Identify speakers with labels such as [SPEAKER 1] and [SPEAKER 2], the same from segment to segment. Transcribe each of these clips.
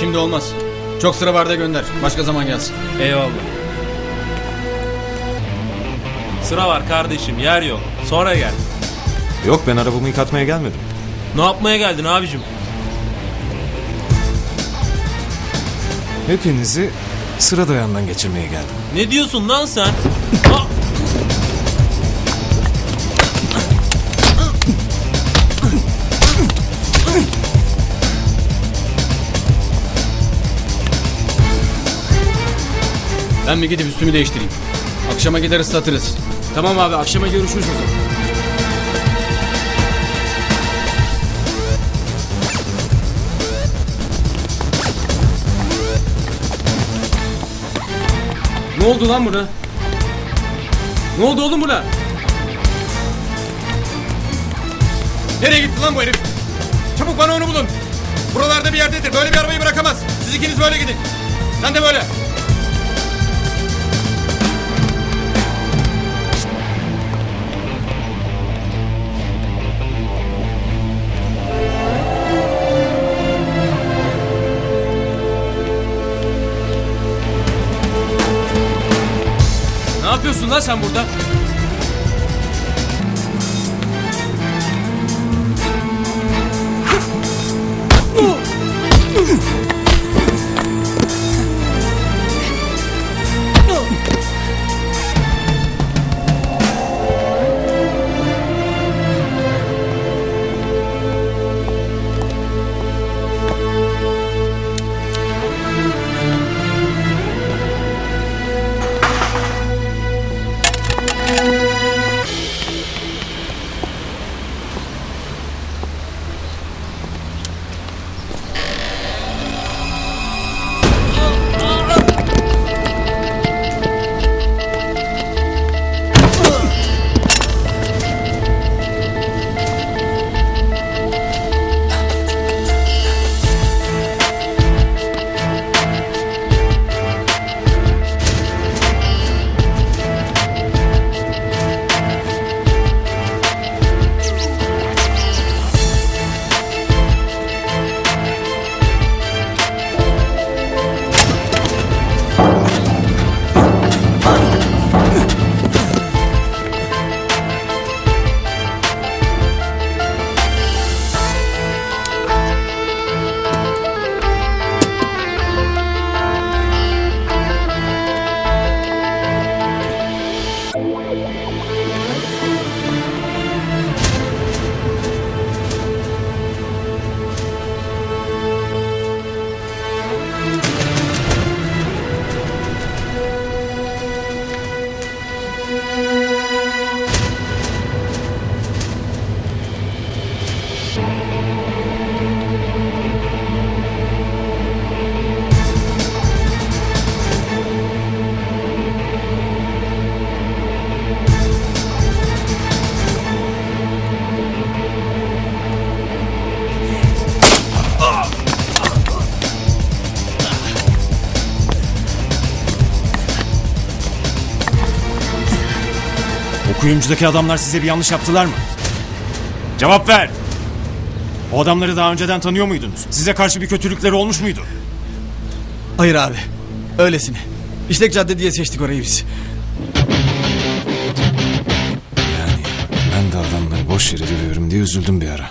[SPEAKER 1] Şimdi olmaz. Çok sıra var da gönder. Başka zaman gelsin.
[SPEAKER 2] Eyvallah. Sıra var kardeşim yer yok. Sonra gel.
[SPEAKER 3] Yok ben arabamı yıkatmaya gelmedim.
[SPEAKER 2] Ne yapmaya geldin abicim?
[SPEAKER 3] Hepinizi sıra dayandan geçirmeye geldim.
[SPEAKER 2] Ne diyorsun lan sen? Aa!
[SPEAKER 1] Ben bir gidip üstümü değiştireyim. Akşama gider ıslatırız.
[SPEAKER 4] Tamam abi akşama görüşürüz o zaman. Ne oldu lan buna? Ne oldu oğlum buna?
[SPEAKER 1] Nereye gitti lan bu herif? Çabuk bana onu bulun. Buralarda bir yerdedir. Böyle bir arabayı bırakamaz. Siz ikiniz böyle gidin. Sen de böyle.
[SPEAKER 4] Yapıyorsun lan sen burada?
[SPEAKER 3] Kuyumcudaki adamlar size bir yanlış yaptılar mı? Cevap ver! O adamları daha önceden tanıyor muydunuz? Size karşı bir kötülükleri olmuş muydu?
[SPEAKER 5] Hayır abi. Öylesine. İşlek cadde diye seçtik orayı biz.
[SPEAKER 3] Yani ben de adamları boş yere dövüyorum diye üzüldüm bir ara.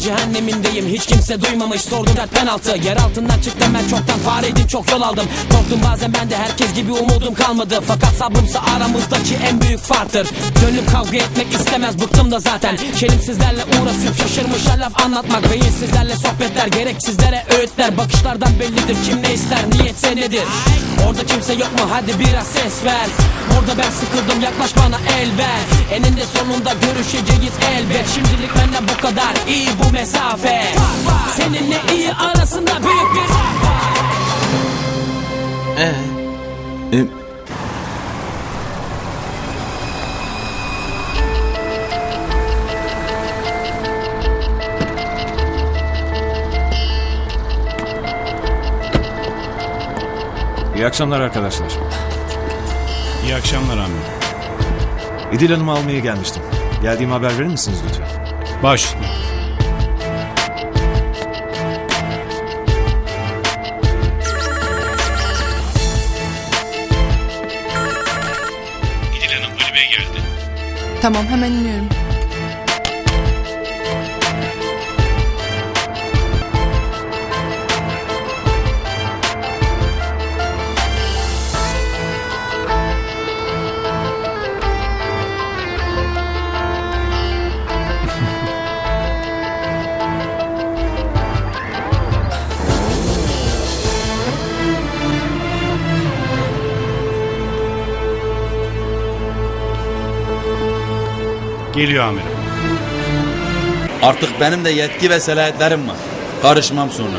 [SPEAKER 6] Cehennemindeyim. Hiç kimse duymamış Sordum dert penaltı. Yer altından çıktım ben çoktan fareydim çok yol aldım. Korktum bazen ben de herkes gibi umudum kalmadı. Fakat sabrımsa aramızdaki en büyük farktır. Gönlüm kavga etmek istemez bıktım da zaten. Şelimsizlerle uğraşıp şaşırmışlar laf anlatmak Beyinsizlerle sohbetler gereksizlere öğütler. Bakışlardan bellidir kim ne ister niyetse nedir Orada kimse yok mu? Hadi biraz ses ver. Orada ben sıkıldım yaklaş bana el ver. Eninde sonunda görüşeceğiz elbet. Şimdilik benden bu kadar iyi bu mesafe Seninle iyi arasında büyük bir fark ee,
[SPEAKER 7] e,
[SPEAKER 3] İyi akşamlar arkadaşlar.
[SPEAKER 8] İyi akşamlar amirim.
[SPEAKER 3] İdil Hanım'ı almaya gelmiştim. Geldiğimi haber verir misiniz lütfen?
[SPEAKER 8] Baş üstüne.
[SPEAKER 9] Tamam hemen iniyorum.
[SPEAKER 8] Geliyor amirim.
[SPEAKER 7] artık benim de yetki ve selahiyetlerim var. Karışmam sonra.